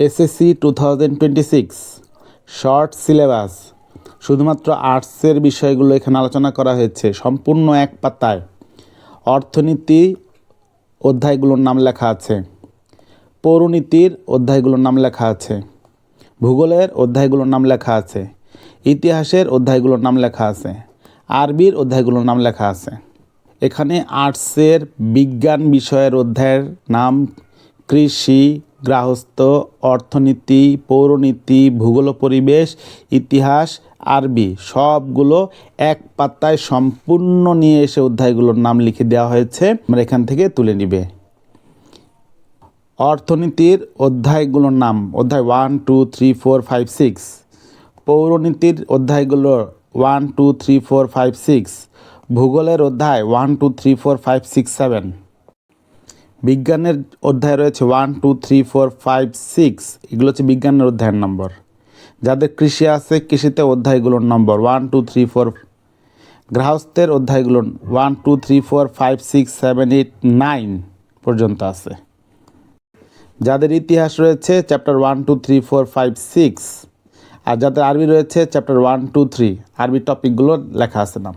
SSC two thousand twenty six short syllabus শুধুমাত্র আর্টসের বিষয়গুলো এখানে আলোচনা করা হয়েছে, সম্পূর্ণ এক পাতায়। অর্থনীতি অধ্যায়গুলোর নাম লেখা আছে। পৌরনীতির অধ্যায়গুলোর নাম লেখা আছে। ভূগোলের অধ্যায়গুলোর নাম লেখা আছে। ইতিহাসের অধ্যায়গুলোর নাম লেখা আছে। আরবির অধ্যায়গুলোর নাম লেখা আছে। এখানে আর্টসের বিজ্ঞান বিষয়ের অধ্যায়ের নাম কৃষি গৃহস্থ, অর্থনীতি, পৌরনীতি, ভূগোল, পরিবেশ, ইতিহাস, আরবি সবগুলো এক পাতায় সম্পূর্ণ নিয়ে এসে অধ্যায়গুলোর নাম লিখে দেওয়া হয়েছে। আমরা এখান থেকে তুলে নিবে। অর্থনীতির অধ্যায়গুলোর নাম, অধ্যায় one two three four five six পৌরনীতির অধ্যায়গুলো one two three four five six ভূগোলের অধ্যায় one two three four five six seven বিজ্ঞানের অধ্যায় রয়েছে one two three four five six এগুলো হচ্ছে বিজ্ঞানের অধ্যায়ের নম্বর। যাদের কৃষি আছে, কৃষিতে অধ্যায়গুলোর নম্বর। ওয়ান টু থ্রি ফোর গৃহস্থের অধ্যায়গুলোর one two three four five six seven eight nine পর্যন্ত আছে। যাদের ইতিহাস রয়েছে chapter one two three four five six আর যাদের আরবি রয়েছে চ্যাপ্টার ওয়ান টু থ্রি আরবি টপিকগুলো লেখা আছে নাম।